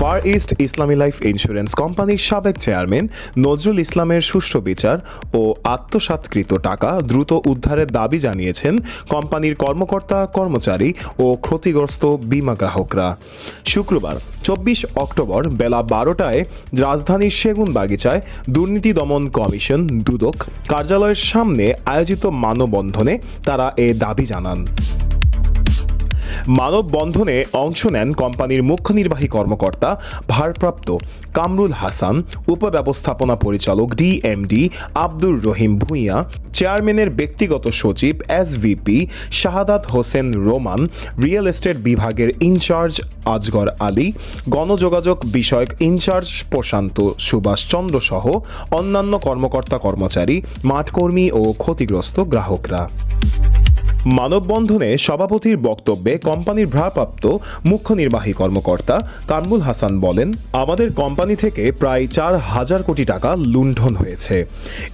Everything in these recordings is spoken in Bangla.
Far east Islami life insurance কোম্পানির সাবেক চেয়ারম্যান নজরুল ইসলামের সুষ্ঠু বিচার ও আত্মসাৎকৃত টাকা দ্রুত উদ্ধারের দাবি জানিয়েছেন কোম্পানির কর্মকর্তা, কর্মচারী ও ক্ষতিগ্রস্ত বিমা গ্রাহকরা। শুক্রবার, চব্বিশ অক্টোবর বেলা বারোটায় রাজধানীর সেগুন বাগিচায় দুর্নীতি দমন কমিশন, দুদক, কার্যালয়ের সামনে আয়োজিত মানববন্ধনে তারা এ দাবি জানান। মানববন্ধনে অংশ নেন কোম্পানির মুখ্য নির্বাহী কর্মকর্তা, ভারপ্রাপ্ত কামরুল হাসান, উপব্যবস্থাপনা পরিচালক ডিএমডি আব্দুর রহিম ভূঁইয়া, চেয়ারম্যানের ব্যক্তিগত সচিব SVP Shahadat Hossain Roman, real estate বিভাগের ইনচার্জ আজগর আলী, গণযোগাযোগ বিষয়ক ইনচার্জ প্রশান্ত সুভাষ চন্দ্র সহ অন্যান্য কর্মকর্তা কর্মচারী, মাঠকর্মী ও ক্ষতিগ্রস্ত গ্রাহকরা। মানববন্ধনে সভাপতির বক্তব্যে কোম্পানির ভারপ্রাপ্ত মুখ্য নির্বাহী কর্মকর্তা কামরুল হাসান বলেন, আমাদের কোম্পানি থেকে প্রায় চার হাজার কোটি টাকা লুণ্ঠন হয়েছে।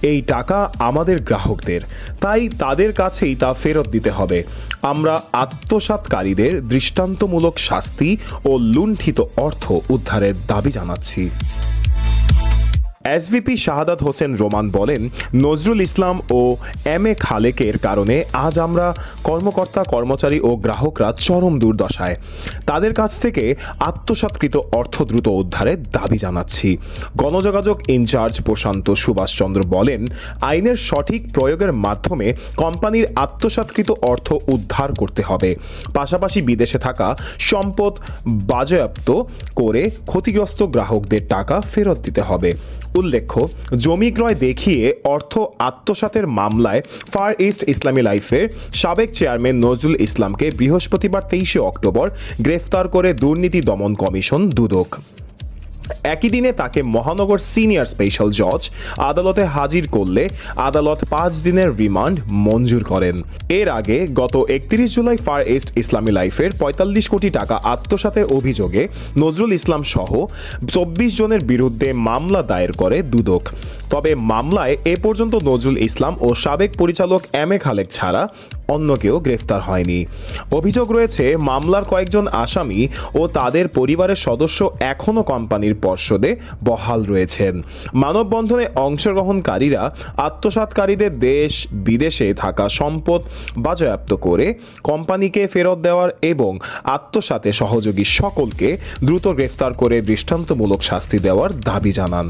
এই টাকা আমাদের গ্রাহকদের। তাই তাদের কাছেই তা ফেরত দিতে হবে। আমরা আত্মসাৎকারীদের দৃষ্টান্তমূলক শাস্তি ও লুণ্ঠিত অর্থ উদ্ধারের দাবি জানাচ্ছি। এসভিপি শাহাদাত হোসেন রোমান বলেন, নজরুল ইসলাম ও এম এ খালেকের কারণে আজ আমরা কর্মকর্তা, কর্মচারী ও গ্রাহকরা চরম দুর্দশায়। তাদের কাছ থেকে আত্মসাৎকৃত অর্থ দ্রুত উদ্ধারের দাবি জানাচ্ছি। গণযোগাযোগ ইনচার্জ প্রশান্ত সুভাষচন্দ্র বলেন, আইনের সঠিক প্রয়োগের মাধ্যমে কোম্পানির আত্মসাৎকৃত অর্থ উদ্ধার করতে হবে। পাশাপাশি বিদেশে থাকা সম্পদ বাজেয়াপ্ত করে ক্ষতিগ্রস্ত গ্রাহকদের টাকা ফেরত দিতে হবে। উল্লেখ্য, জমি ক্রয় দেখিয়ে অর্থ আত্মসাতের মামলায় ফার ইস্ট ইসলামী লাইফের সাবেক চেয়ারম্যান নজরুল ইসলামকে বৃহস্পতিবার তেইশে অক্টোবর গ্রেফতার করে দুর্নীতি দমন কমিশন দুদক। একই দিনে তাকে মহানগর সিনিয়র স্পেশাল জজ আদালতে হাজির করলে আদালত পাঁচ দিনের রিমান্ড মঞ্জুর করেন। এর আগে গত একত্রিশ জুলাই ফার ইস্ট ইসলামী লাইফের পঁয়তাল্লিশ কোটি টাকা আত্মসাতের অভিযোগে নজরুল ইসলাম সহ চব্বিশ জনের বিরুদ্ধে মামলা দায়ের করে দুদক। তবে মামলায় এ পর্যন্ত নজরুল ইসলাম ও সাবেক পরিচালক এম এ খালেক ছাড়া অন্য কেউ গ্রেফতার হয়নি। অভিযোগ রয়েছে, মামলার কয়েকজন আসামি ও তাদের পরিবারের সদস্য এখনও কোম্পানির পর্ষদে বহাল রয়েছেন। মানববন্ধনে অংশগ্রহণকারীরা আত্মসাৎকারীদের দেশ বিদেশে থাকা সম্পদ বাজেয়াপ্ত করে কোম্পানিকে ফেরত দেওয়ার এবং আত্মসাতে সহযোগী সকলকে দ্রুত গ্রেফতার করে দৃষ্টান্তমূলক শাস্তি দেওয়ার দাবি জানান।